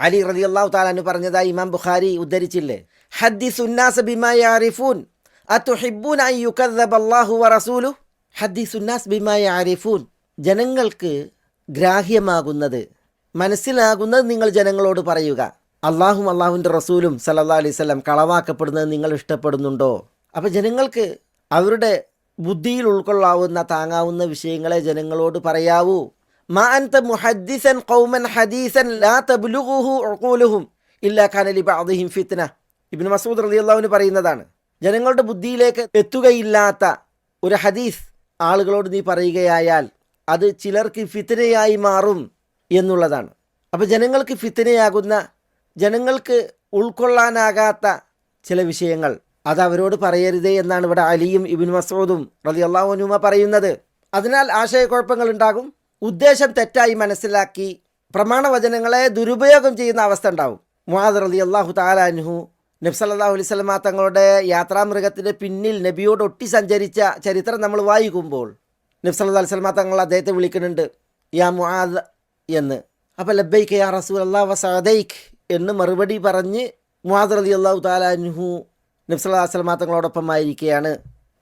അലി റതി അള്ളാഹു പറഞ്ഞതായി ഇമാം ബുഖാരി ഉദ്ധരിച്ചില്ലേ? ഹദ്ദി സുന്നാസ് ബിമാരിഫൂൻ അതുഹിബ്ബൂന അൻ യുകദ്ദബ അല്ലാഹു വറസൂലു ഉന്നാസ് സുന്നാസ് ബിമാരിഫൂൻ ജനങ്ങൾക്ക് ഗ്രാഹ്യമാകുന്നത് മനസ്സിലാകുന്നത് നിങ്ങൾ ജനങ്ങളോട് പറയുക. അള്ളാഹും അള്ളാഹുവിന്റെ റസൂലും സല്ലാ അലൈഹി കളവാക്കപ്പെടുന്നത് നിങ്ങൾ ഇഷ്ടപ്പെടുന്നുണ്ടോ? അപ്പോൾ ജനങ്ങൾക്ക് അവരുടെ ബുദ്ധിയിൽ ഉൾക്കൊള്ളാവുന്ന താങ്ങാവുന്ന വിഷയങ്ങളെ ജനങ്ങളോട് പറയാവൂ. മാ മുഹദ്ദിസൻ ഹദീസൻ ലാ ഇല്ലാ ഫിത്ന. ഇബ്നു മസൂദ് റളിയല്ലാഹുവിന് പറയുന്നതാണ് ജനങ്ങളുടെ ബുദ്ധിയിലേക്ക് എത്തുകയില്ലാത്ത ഒരു ഹദീസ് ആളുകളോട് നീ പറയുകയായാൽ അത് ചിലർക്ക് ഫിത്തനയായി മാറും എന്നുള്ളതാണ്. അപ്പോൾ ജനങ്ങൾക്ക് ഫിത്തനയാകുന്ന ജനങ്ങൾക്ക് ഉൾക്കൊള്ളാനാകാത്ത ചില വിഷയങ്ങൾ അത് അവരോട് പറയരുതേ എന്നാണ് ഇവിടെ അലിയും ഇബിൻ മസൂദും റതി അള്ളാഹുനുമ പറയുന്നത്. അതിനാൽ ആശയക്കുഴപ്പങ്ങൾ ഉണ്ടാകും. ഉദ്ദേശം തെറ്റായി മനസ്സിലാക്കി പ്രമാണവചനങ്ങളെ ദുരുപയോഗം ചെയ്യുന്ന അവസ്ഥ ഉണ്ടാവും. മുഹാദ് അലി അള്ളാഹു താലാൻഹു നബ്സല്ലാഹു അലൈഹി തങ്ങളുടെ യാത്രാമൃഗത്തിന്റെ പിന്നിൽ നബിയോട് ഒട്ടി സഞ്ചരിച്ച ചരിത്രം നമ്മൾ വായിക്കുമ്പോൾ നബ്സല്ലാ അലൈഹി സ്വലമ തങ്ങൾ അദ്ദേഹത്തെ വിളിക്കുന്നുണ്ട് യാ മുഹാദ് എന്ന്. അപ്പോൾ ലബൈക്ക് യാ റസൂൽ അള്ളാഹ് വസദൈഖ് എന്ന് മറുപടി പറഞ്ഞ് മുഹാദ് അലി അള്ളാഹു താലാൻഹു നബ്സല്ലാ സ്വലമാ തങ്ങളോടൊപ്പം ആയിരിക്കുകയാണ്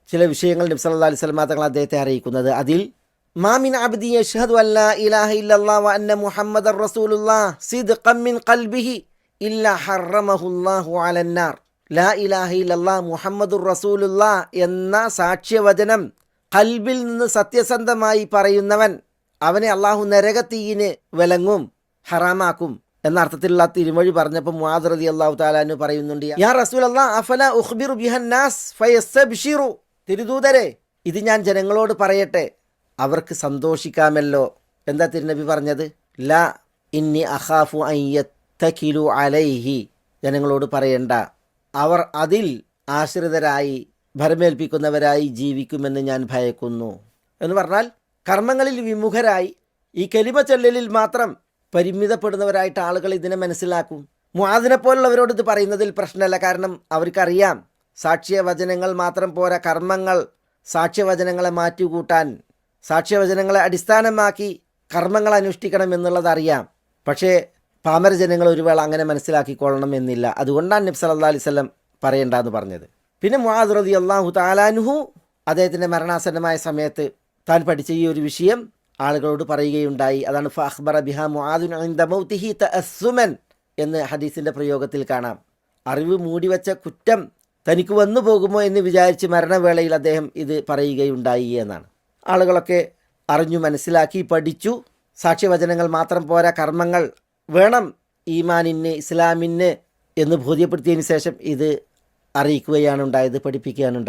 ചില വിഷയങ്ങൾ നബ്സല്ലാ അലൈഹി സ്വലമാ തങ്ങൾ അദ്ദേഹത്തെ അറിയിക്കുന്നത്. അതിൽ മാമിൻ അബ്ദി യഷ്ഹദു അല്ലാ ഇലാഹ ഇല്ലല്ലാഹ് വ അന്ന മുഹമ്മദർ റസൂലുള്ളാഹ് സിദ്ഖൻ മിൻ ഖൽബിഹി ഇല്ല ഹറമഹുല്ലാഹു അലന്നാർ ലാ ഇലാഹ ഇല്ലല്ലാഹ് മുഹമ്മദുർ റസൂലുള്ളാഹ് എന്ന സാക്ഷ്യവചനം കൽബിൽ നിന്ന് സത്യസന്ധമായി പറയുന്നവൻ അവനെ അള്ളാഹു നരകത്തീയിന് വിലങ്ങും ഹറാമാക്കും എന്ന അർത്ഥത്തിലുള്ള തിരുമൊഴി പറഞ്ഞപ്പോൾ മുആദ്റതി അള്ളാഹു താലാന്ന് പറയുന്നുണ്ട് യാ റസൂൽ അള്ളാഹ് അഫല ഉഖ്ബിറു ബിഹന്നാസ് ഫയസ്തബ്ശിറു. തിരുദൂതരെ ഇത് ഞാൻ ജനങ്ങളോട് പറയട്ടെ അവർക്ക് സന്തോഷിക്കാമല്ലോ. എന്താ തിരുനബി പറഞ്ഞത്? ല ഇന്നി അഹാഫു അയ്യത്തഖിലു അലൈഹി. ജനങ്ങളോട് പറയണ്ട. അവർ അതിൽ ആശ്രിതരായി ഭരമേൽപ്പിക്കുന്നവരായി ജീവിക്കുമെന്ന് ഞാൻ ഭയക്കുന്നു. എന്ന് പറഞ്ഞാൽ കർമ്മങ്ങളിൽ വിമുഖരായി ഈ കലിമ ചൊല്ലലിൽ മാത്രം പരിമിതപ്പെടുന്നവരായിട്ട് ആളുകൾ ഇതിനെ മനസ്സിലാക്കും. മുആദിനെ പോലുള്ളവരോട് ഇത് പറയുന്നതിൽ പ്രശ്നമല്ല. കാരണം അവർക്കറിയാം സാക്ഷ്യവചനങ്ങൾ മാത്രം പോരാ കർമ്മങ്ങൾ സാക്ഷ്യവചനങ്ങളെ മാറ്റിക്കൂട്ടാൻ സാക്ഷ്യവചനങ്ങളെ അടിസ്ഥാനമാക്കി കർമ്മങ്ങൾ അനുഷ്ഠിക്കണം എന്നുള്ളത് അറിയാം. പക്ഷേ പാമരജനങ്ങൾ ഒരു വേള അങ്ങനെ മനസ്സിലാക്കിക്കൊള്ളണം എന്നില്ല. അതുകൊണ്ടാണ് നബ്സ് അല്ലാ അലിസ്ലം പറയണ്ടെന്ന് പറഞ്ഞത്. പിന്നെ മുഹാദ് റതി അള്ളാഹു താലാനുഹു അദ്ദേഹത്തിന്റെ മരണാസന്നമായ സമയത്ത് താൻ പഠിച്ച ഈ ഒരു വിഷയം ആളുകളോട് പറയുകയുണ്ടായി. അതാണ് ഫഹ്ബർ ബിഹ മുആദുൻ ഇൻദ മൗതിഹി തഅസ്സുമൻ എന്ന് ഹദീസിന്റെ പ്രയോഗത്തിൽ കാണാം. അറിവ് മൂടിവെച്ച കുറ്റം തനിക്ക് വന്നു പോകുമോ എന്ന് വിചാരിച്ച് മരണവേളയിൽ അദ്ദേഹം ഇത് പറയുകയുണ്ടായി എന്നാണ്. ആളുകളൊക്കെ അറിഞ്ഞു മനസ്സിലാക്കി പഠിച്ചു. സാക്ഷ്യവചനങ്ങൾ മാത്രം പോരാ കർമ്മങ്ങൾ വേണം ഈമാനിന് ഇസ്ലാമിന് എന്ന് ബോധ്യപ്പെടുത്തിയതിന് ശേഷം ഇത് അറിയിക്കുകയാണ് ഉണ്ടായത് പഠിപ്പിക്കുകയാണ്